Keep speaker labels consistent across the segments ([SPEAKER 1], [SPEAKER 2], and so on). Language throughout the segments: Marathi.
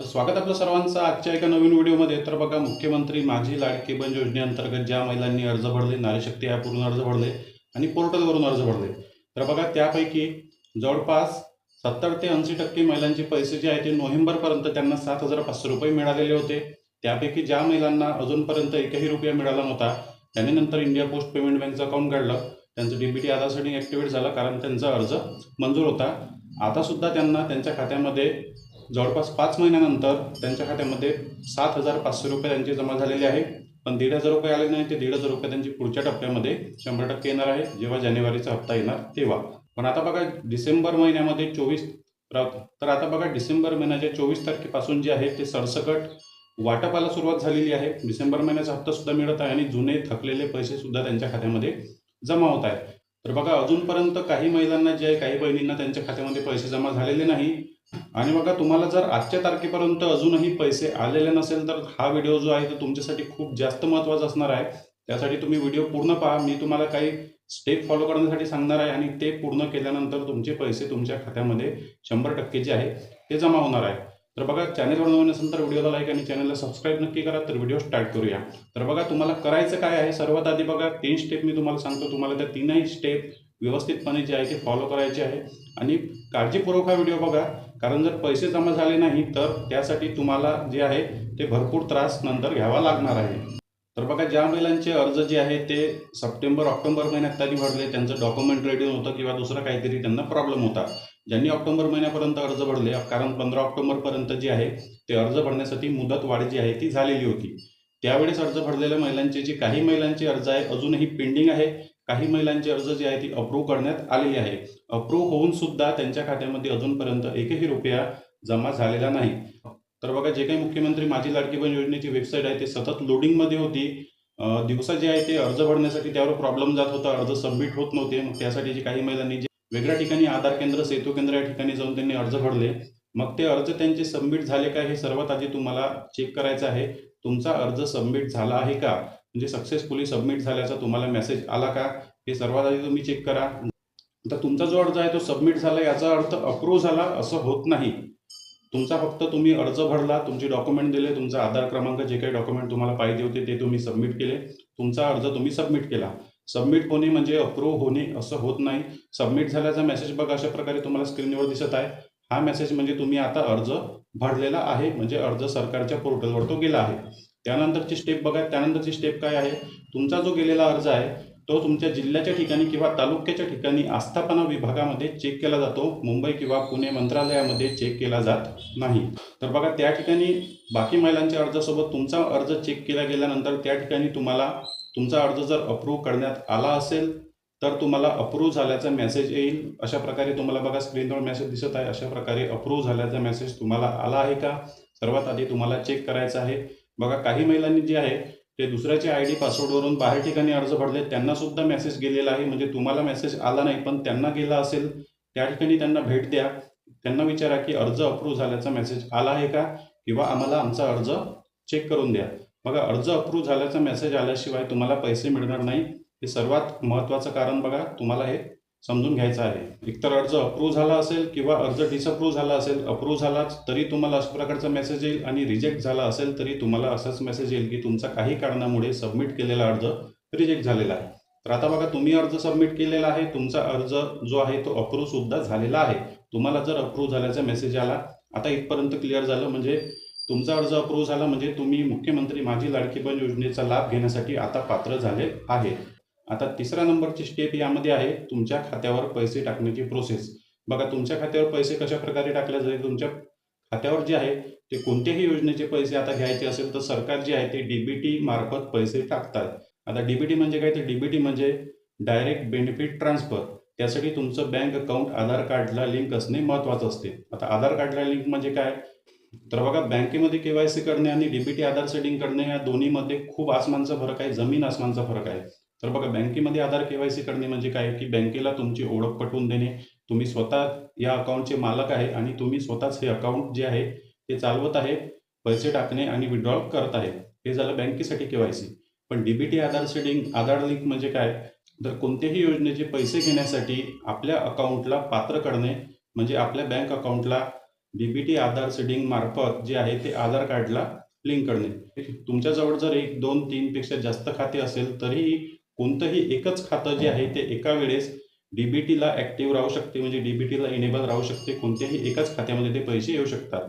[SPEAKER 1] तर स्वागत आपलं सर्वांचं आजच्या एका नवीन व्हिडिओमध्ये. तर बघा मुख्यमंत्री माझी लाडकी बहीण योजनेअंतर्गत ज्या महिलांनी अर्ज भरले नारीशक्ती ॲपवरून अर्ज भरले आणि पोर्टलवरून अर्ज भरले. तर बघा त्यापैकी जवळपास सत्तर ते ऐंशी टक्के महिलांचे पैसे जे आहे ते नोव्हेंबरपर्यंत त्यांना सात हजार पाचशे रुपये मिळालेले होते. त्यापैकी ज्या महिलांना अजूनपर्यंत एकही रुपया मिळाला नव्हता त्यांनी नंतर इंडिया पोस्ट पेमेंट बँकचं अकाउंट काढलं. त्यांचं डीबीटी आधार सेटिंग ॲक्टिवेट झालं कारण त्यांचा अर्ज मंजूर होता. आता सुद्धा त्यांना त्यांच्या खात्यामध्ये जवळपास पाच महिन्यानंतर त्यांच्या खात्यामध्ये सात हजार पाचशे रुपये त्यांचे जमा झालेले आहे. पण दीड हजार रुपये आले नाही ते दीड हजार रुपये त्यांची पुढच्या टप्प्यामध्ये शंभर टक्के येणार आहे. जेव्हा जानेवारीचा हप्ता येणार तेव्हा. पण आता बघा डिसेंबर महिन्यामध्ये चोवीस तर आता बघा डिसेंबर महिन्याच्या चोवीस तारखेपासून जे आहे ते सरसकट वाटपाला सुरुवात झालेली आहे. डिसेंबर महिन्याचा हप्ता सुद्धा मिळत आहे आणि जुने थकलेले पैसे सुद्धा त्यांच्या खात्यामध्ये जमा होत आहेत. तर बघा अजूनपर्यंत काही महिलांना जे आहे काही बहिणींना त्यांच्या खात्यामध्ये पैसे जमा झालेले नाही. आणि बघा तुम्हाला जर आजच्या तारखेपर्यंत अजूनही पैसे आलेले नसेल तर हा व्हिडिओ जो आहे तो तुमच्यासाठी खूप जास्त महत्त्वाचा असणार आहे. त्यासाठी तुम्ही व्हिडिओ पूर्ण पहा. मी तुम्हाला काही स्टेप फॉलो करण्यासाठी सांगणार आहे आणि ते पूर्ण केल्यानंतर तुमचे पैसे तुमच्या खात्यामध्ये शंभर टक्के जे आहे ते जमा होणार आहे. तर बघा चॅनलवर नवीन असेल तर व्हिडिओला लाईक आणि चॅनलला सबस्क्राईब नक्की करा तर व्हिडिओ स्टार्ट करूया. तर बघा तुम्हाला करायचं काय आहे सर्वात आधी बघा तीन स्टेप मी तुम्हाला सांगतो. तुम्हाला त्या तीनही स्टेप व्यवस्थितपणे जे आहे ते फॉलो करायचे आहे. आणि काळजीपूर्वक हा व्हिडिओ बघा कारण जर पैसे जमा झाले नाही तर त्यासाठी तुम्हाला जे आहे ते भरपूर त्रास नंतर घ्यावा लागणार आहे. तर बघा ज्या महिलांचे अर्ज जे आहे ते सप्टेंबर ऑक्टोबर महिन्यात त्यांनी भरले त्यांचं डॉक्युमेंट रेडी नव्हतं किंवा दुसरं काहीतरी त्यांना प्रॉब्लेम होता. ज्यांनी ऑक्टोबर महिन्यापर्यंत अर्ज भरले कारण पंधरा ऑक्टोबरपर्यंत जे आहे ते अर्ज भरण्यासाठी मुदत वाढ जी आहे ती झालेली होती. त्यावेळेस अर्ज भरलेल्या महिलांचे जे काही महिलांचे अर्ज आहे अजूनही पेंडिंग आहे. काही महिलांचे अर्ज जे आहे ती अप्रूव्ह करण्यात आलेली आहे. अप्रूव्ह होऊन सुद्धा त्यांच्या खात्यामध्ये अजूनपर्यंत एकही रुपया जमा झालेला नाही. तर बघा जे काही मुख्यमंत्री माझी लाडकी बहीण योजनेची वेबसाईट आहे ते सतत लोडिंगमध्ये होती. दिवसा जे आहे ते अर्ज भरण्यासाठी त्यावर प्रॉब्लेम जात होता अर्ज सबमिट होत नव्हते. मग त्यासाठी जे काही महिलांनी जे वेगळ्या ठिकाणी आधार केंद्र सेतू केंद्र या ठिकाणी जाऊन त्यांनी अर्ज भरले. मग ते अर्ज त्यांचे सबमिट झाले का हे सर्वात आधी तुम्हाला चेक करायचं आहे. तुमचा अर्ज सबमिट झाला आहे का? म्हणजे सक्सेसफुली सबमिट झाल्याचा तुम्हाला मेसेज आला का? हे सर्वात आधी तुम्ही चेक करा. तर तुमचा जो अर्ज आहे तो सबमिट झाला याचा अर्थ अप्रूव्ह झाला असं होत नाही. तुमचा फक्त तुम्ही अर्ज भरला तुमचे डॉक्युमेंट दिले तुमचा आधार क्रमांक जे काही डॉक्युमेंट तुम्हाला पाहिजे होते ते तुम्ही सबमिट केले. तुमचा अर्ज तुम्ही सबमिट केला. सबमिट होणे म्हणजे अप्रूव्ह होणे असं होत नाही. सबमिट झाल्याचा मेसेज बघा अशा प्रकारे तुम्हाला स्क्रीनवर दिसत आहे. हा मेसेज म्हणजे तुम्ही आता अर्ज भरलेला आहे म्हणजे अर्ज सरकारच्या पोर्टलवर तो गेला आहे. त्यानंतरची स्टेप बघा. त्यानंतरची स्टेप काय आहे? तुमचा जो गेलेला अर्ज आहे तो तुमच्या जिल्ह्याच्या ठिकाणी किंवा तालुक्याच्या ठिकाणी आस्थापना विभागामध्ये चेक केला जातो. मुंबई किंवा पुणे मंत्रालयामध्ये चेक केला जात नाही. तर बघा त्या ठिकाणी बाकी महिलांच्या अर्जासोबत तुमचा अर्ज चेक केला गेल्यानंतर त्या ठिकाणी तुम्हाला तुमचा अर्ज जर अप्रूव्ह करण्यात आला असेल तर तुम्हाला अप्रूव्ह झाल्याचा मेसेज येईल. अशा प्रकारे तुम्हाला बघा स्क्रीनवर मेसेज दिसत आहे. अशा प्रकारे अप्रूव्ह झाल्याचा मेसेज तुम्हाला आला आहे का? सर्वात आधी तुम्हाला चेक करायचं आहे. बघा काही महिलांनी जे आहे ते दुसऱ्याच्या आय डी पासवर्डवरून बाहेर ठिकाणी अर्ज भरले त्यांना सुद्धा मेसेज गेलेला आहे. म्हणजे तुम्हाला मेसेज आला नाही पण त्यांना गेला असेल त्या ठिकाणी त्यांना भेट द्या. त्यांना विचारा की अर्ज अप्रूव्ह झाल्याचा मेसेज आला आहे का? किंवा आम्हाला आमचा अर्ज चेक करून द्या. बघा अर्ज अप्रूव्ह झाल्याचा मेसेज आल्याशिवाय तुम्हाला पैसे मिळणार नाही. हे सर्वात महत्त्वाचं कारण बघा. तुम्हाला हे समजून घ्यायचा आहे. एकतर अर्ज अप्रूव्ह झाला असेल किंवा अर्ज डिसअप्रूव्ह झाला असेल अप्रूव्ह झालाच तरी तुम्हाला अशा प्रकारचा मेसेज येईल आणि रिजेक्ट झाला असेल तरी तुम्हाला असाच मेसेज येईल की तुमचा काही कारणामुळे सबमिट केलेला अर्ज रिजेक्ट झालेला आहे. तर आता बघा तुम्ही अर्ज सबमिट केलेला आहे तुमचा अर्ज जो आहे तो अप्रूव्ह सुद्धा झालेला आहे. तुम्हाला जर अप्रूव्ह झाल्याचा मेसेज आला आता इथपर्यंत क्लिअर झालं म्हणजे तुमचा अर्ज अप्रूव्ह झाला म्हणजे तुम्ही मुख्यमंत्री माझी लाडकी योजनेचा लाभ घेण्यासाठी आता पात्र झाले आहे. आता तिसऱ्या नंबरची स्टेप यामध्ये आहे तुमच्या खात्यावर पैसे टाकण्याची प्रोसेस बघा तुमच्या खात्यावर पैसे कशा प्रकारे टाकले जाईल? तुमच्या खात्यावर जे आहे ते कोणत्याही योजनेचे पैसे आता घ्यायचे असेल तर सरकार जे आहे ते डीबीटी मार्फत पैसे टाकतात. आता डीबीटी म्हणजे काय? तर डीबीटी म्हणजे डायरेक्ट बेनिफिट ट्रान्सफर त्यासाठी तुमचं बँक अकाउंट आधार कार्डला लिंक असणे महत्त्वाचं असते. आता आधार कार्डला लिंक म्हणजे काय? तर बघा बँकेमध्ये केवायसी करणे आणि डीबीटी आधार सेटिंग करणे या दोन्हीमध्ये खूप आसमानचा फरक आहे जमीन आसमानचा फरक आहे. तर बघा बँकेमध्ये आधार केवायसी करणे म्हणजे काय? की बँकेला तुमची ओळख पटवून देणे. तुम्ही स्वतः या अकाउंटचे मालक आहे आणि तुम्ही स्वतःच हे अकाउंट जे आहे ते चालवत आहे पैसे टाकणे आणि विड्रॉल करत आहे हे झालं बँकेसाठी केवायसी पण DBT Aadhaar seeding Aadhaar link म्हणजे काय? तर कोणत्याही योजनेचे पैसे घेण्यासाठी आपल्या अकाउंटला पात्र करणे म्हणजे आपल्या बँक अकाउंटला डीबीटी आधार सेडिंग मार्फत जे आहे ते आधार कार्डला लिंक करणे. तुमच्याजवळ जर एक दोन तीन पेक्षा जास्त खाते असेल तरीही कोणतंही एकच खातं जे आहे ते एका वेळेस डीबीटीला ऍक्टिव्ह राहू शकते म्हणजे डीबीटीला इनेबल राहू शकते कोणत्याही एकाच खात्यामध्ये ते पैसे येऊ शकतात.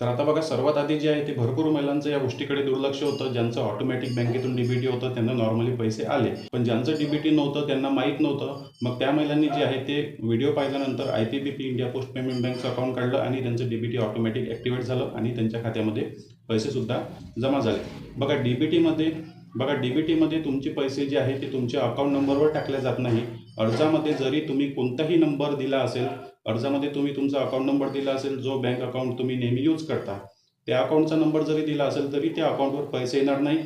[SPEAKER 1] तर आता बघा सर्वात आधी जे आहे ते भरपूर महिलांचं या गोष्टीकडे दुर्लक्ष होतं. ज्यांचं ऑटोमॅटिक बँकेतून डीबीटी होतं त्यांना नॉर्मली पैसे आले. पण ज्यांचं डीबीटी नव्हतं त्यांना माहीत नव्हतं. मग त्या महिलांनी जे आहे ते व्हिडिओ पाहिल्यानंतर I P B P India post payment बँकचं account काढलं आणि त्यांचं डीबीटी ऑटोमॅटिक ॲक्टिवेट झालं आणि त्यांच्या खात्यामध्ये पैसेसुद्धा जमा झाले. बघा डीबीटीमध्ये बघा डीबीटीमध्ये तुमचे पैसे जे आहे ते तुमच्या अकाउंट नंबरवर टाकले जात नाही. अर्जामध्ये जरी तुम्ही कोणताही नंबर दिला असेल अर्जामध्ये तुम्ही तुमचा अकाउंट नंबर दिला असेल जो बँक अकाउंट तुम्ही नेहमी यूज करता त्या अकाउंटचा नंबर जरी दिला असेल तरी त्या अकाउंटवर पैसे येणार नाही.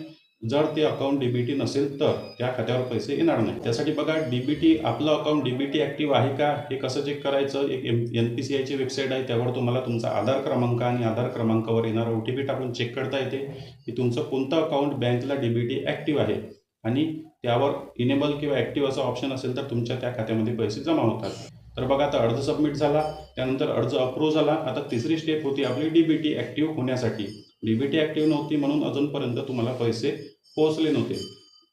[SPEAKER 1] जर ते अकाउंट डीबीटी नसेल तर त्या खात्यावर पैसे येणार नाही. त्यासाठी बघा डीबीटी आपलं अकाउंट डीबीटी ॲक्टिव्ह आहे का? हे कसं चेक करायचं? एक एम एन पी सी आयची वेबसाईट आहे त्यावर तुम्हाला तुमचा आधार क्रमांक आणि आधार क्रमांकावर येणारा ओ टी पी टाकून चेक करता येते. की तुमचं कोणतं अकाउंट बँकला डीबीटी ॲक्टिव्ह आहे? आणि त्यावर इनेबल किंवा ॲक्टिव्ह असा ऑप्शन असेल तर तुमच्या त्या खात्यामध्ये पैसे जमा होतात. तर बघा आता अर्ज सबमिट झाला त्यानंतर अर्ज अप्रूव्ह झाला. आता तिसरी स्टेप होती आपली डीबीटी ॲक्टिव्ह होण्यासाठी. डीबीटी ॲक्टिव्ह नव्हती म्हणून अजूनपर्यंत तुम्हाला पैसे पोहोचले नव्हते.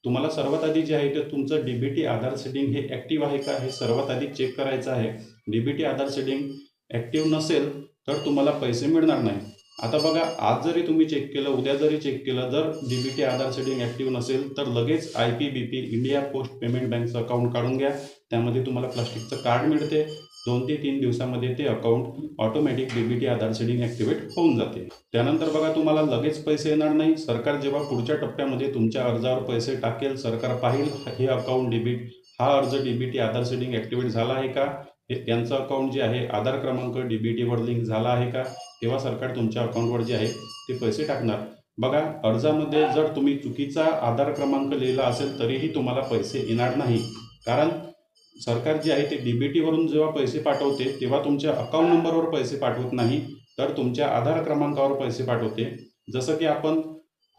[SPEAKER 1] तुम्हाला सर्वात आधी जे आहे ते तुमचं डीबीटी आधार सेटिंग हे ॲक्टिव्ह आहे का हे सर्वात आधी चेक करायचं आहे. डीबीटी आधार सेटिंग ॲक्टिव्ह नसेल तर तुम्हाला पैसे मिळणार नाही. आता बघा आज जरी तुम्ही चेक केलं उद्या जरी चेक केलं जर डीबीटी आधार सेटिंग ॲक्टिव्ह नसेल तर लगेच I P B P India post payment बँकचं account काढून घ्या. त्यामध्ये तुम्हाला प्लास्टिकचं कार्ड मिळते. दोन ते तीन दिवसामध्ये ते account automatic DBT Aadhaar seeding activate होऊन जाते. त्यानंतर बघा तुम्हाला लगेच पैसे येणार नाही. सरकार जेव्हा पुढच्या टप्प्यामध्ये तुमच्या अर्जावर पैसे टाकेल सरकार पाहिल हे अकाउंट डेबिट हा अर्ज डीबीटी आधार सेडिंग ॲक्टिवेट झाला आहे का? त्यांचं अकाउंट जे आहे आधार क्रमांक डीबीटीवर लिंक झाला आहे का? तेव्हा सरकार तुमच्या अकाउंटवर जे आहे ते पैसे टाकणार. बघा अर्जामध्ये जर तुम्ही चुकीचा आधार क्रमांक लिहिला असेल तरीही तुम्हाला पैसे येणार नाही. कारण सरकार जे आहे ते डीबीटीवरून जेव्हा पैसे पाठवते तेव्हा तुमच्या अकाउंट नंबरवर पैसे पाठवत नाही तर तुमच्या आधार क्रमांकावर पैसे पाठवते. जसं की आपण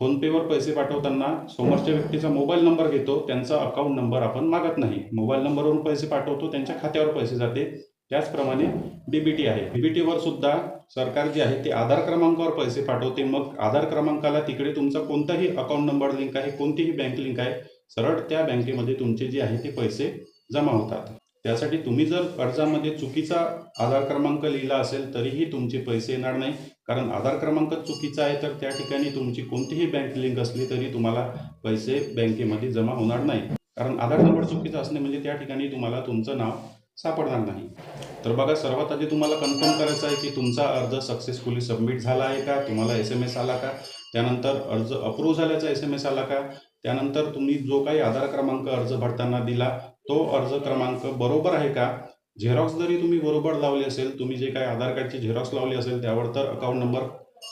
[SPEAKER 1] फोनपेवर पैसे पाठवताना समोरच्या व्यक्तीचा मोबाईल नंबर घेतो त्यांचा अकाउंट नंबर आपण मागत नाही. मोबाईल नंबरवरून पैसे पाठवतो त्यांच्या खात्यावर पैसे जाते. त्याचप्रमाणे डीबीटी आहे. डीबीटीवर सुद्धा सरकार जे आहे ते आधार क्रमांकावर पैसे पाठवते. मग आधार क्रमांकाला तिकडे तुमचा कोणताही अकाउंट नंबर लिंक आहे कोणतीही बँक लिंक आहे सरळ त्या बँकेमध्ये तुमचे जे आहे ते पैसे जमा होतात. त्यासाठी तुम्ही जर अर्जामध्ये चुकीचा आधार क्रमांक लिहिला असेल तरीही तुमचे पैसे येणार नाही. कारण आधार क्रमांक चुकीचा आहे तर त्या ठिकाणी तुमची कोणतीही बँक लिंक असली तरी तुम्हाला पैसे बँकेमध्ये जमा होणार नाही. कारण आधार नंबर चुकीचा असणे म्हणजे त्या ठिकाणी तुम्हाला तुमचं नाव सापडणार नाही. तर बघा सर्वात आधी तुम्हाला कन्फर्म करायचं आहे की तुमचा अर्ज सक्सेसफुली सबमिट झाला आहे का? तुम्हाला एस एम एस आला का? त्यानंतर अर्ज अप्रूव्ह झाल्याचा एस एम एस आला का? त्यानंतर तुम्ही जो काही आधार क्रमांक अर्ज भरताना दिला तो अर्ज क्रमांक बरोबर आहे का? झेरॉक्स जरी तुम्ही बरोबर लावली असेल तुम्ही जे काही आधार कार्डची झेरॉक्स लावली असेल त्यावर तर अकाउंट नंबर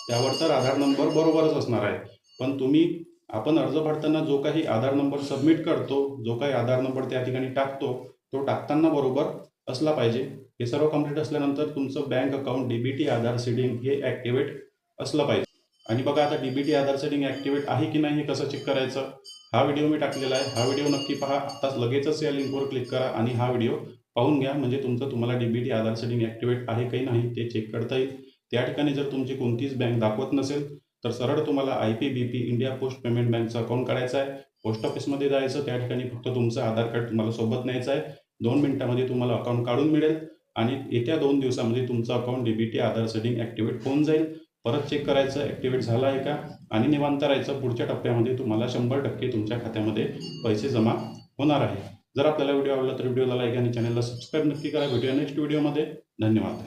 [SPEAKER 1] त्यावर तर आधार नंबर बरोबरच असणार आहे. पण तुम्ही आपण अर्ज भरताना जो काही आधार नंबर सबमिट करतो जो काही आधार नंबर त्या ठिकाणी टाकतो तो टाकताना बरोबर असला पाहिजे. हे सर्व कंप्लीट असल्यानंतर तुमचं bank account DBT Aadhaar seeding हे ॲक्टिवेट असलं पाहिजे. आणि बघा आता डीबीटी आधार सेटिंग ॲक्टिवेट आहे की नाही हे कसं चेक करायचं? हा व्हिडिओ मी टाकलेला आहे. हा व्हिडिओ नक्की पहा. आताच लगेचच या लिंकवर क्लिक करा आणि हा व्हिडिओ पाहून घ्या. म्हणजे तुमचं तुम्हाला डीबीटी आधार सेटिंग ॲक्टिवेट आहे की नाही ते चेक करता येईल. त्या ठिकाणी जर तुमची कोणतीच बँक दाखवत नसेल तर सरळ तुम्हाला I P B P India post payment बँकचं account काढायचं आहे. पोस्ट ऑफिसमध्ये जायचं. त्या ठिकाणी फक्त तुमचं आधार कार्ड तुम्हाला सोबत न्यायचं आहे. दोन मिनिटामध्ये तुम्हाला अकाउंट काढून मिळेल. आणि येत्या दोन दिवसामध्ये तुमचं account DBT Aadhaar setting activate होऊन जाईल. परत चेक करायचं ॲक्टिवेट झालं आहे का? आणि निवांत राहायचं पुढच्या टप्प्यामध्ये तुम्हाला शंभर टक्के तुमच्या खात्यामध्ये पैसे जमा होणार आहे. जर आपल्याला व्हिडिओ आवडला तर व्हिडिओला लाईक आणि चॅनलला सबस्क्राईब नक्की करा. भेटूया नेक्स्ट व्हिडिओमध्ये धन्यवाद.